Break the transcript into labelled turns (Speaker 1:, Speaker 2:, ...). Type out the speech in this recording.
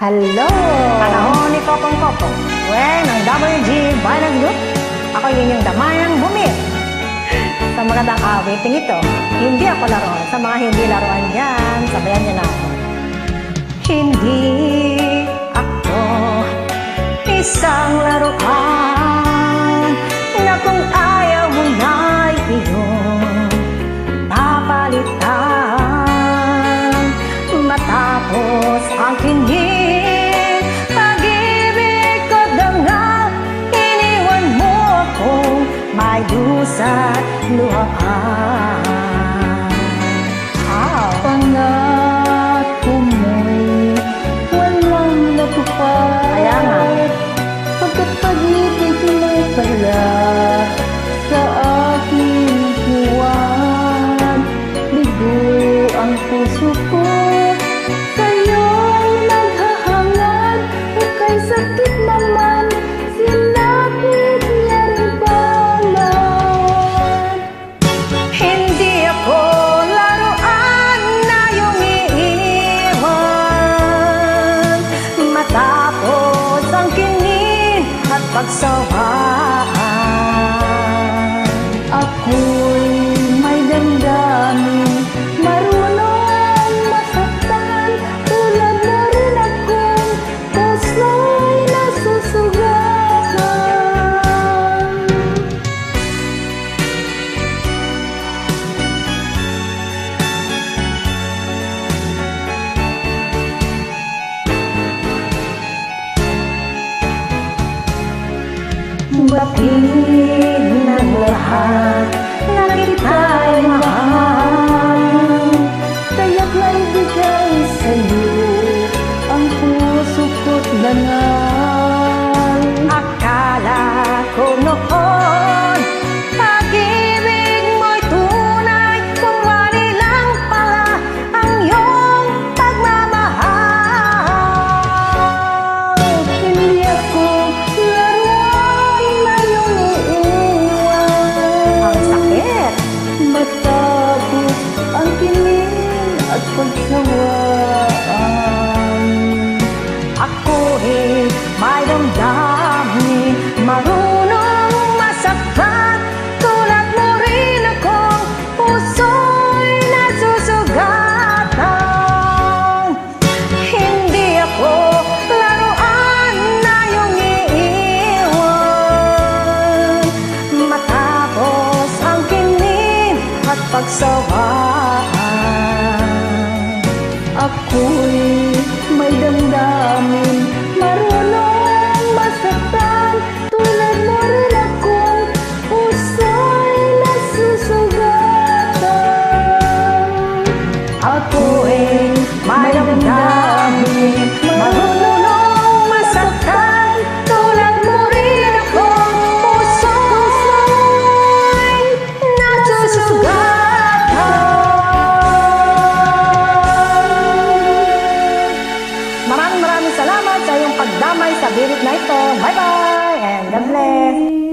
Speaker 1: Hello! Panahon ni Kopong Kopong. Well, ng WG Violent Group, ako yun yung damayang bumit. Sa magandang awiting ito, hindi ako laro. Sa mga hindi laruan dyan, sabayan niyo na ako. Hindi ako isang laruan
Speaker 2: Luha at
Speaker 1: Batid ng lahat na kita'y mahal pagsawaan
Speaker 2: Ako'y may damdamin. Marunong masaktan. Tulad mo rin akong Puso'y nasusugatan. Hindi ako laruan na iyong iiwan. Matapos ang kinin at pagsawaan
Speaker 1: ako'y may damdamin maraming maraming salamat sa iyong pagdamay sa birit na ito. Bye-bye and God
Speaker 2: bless!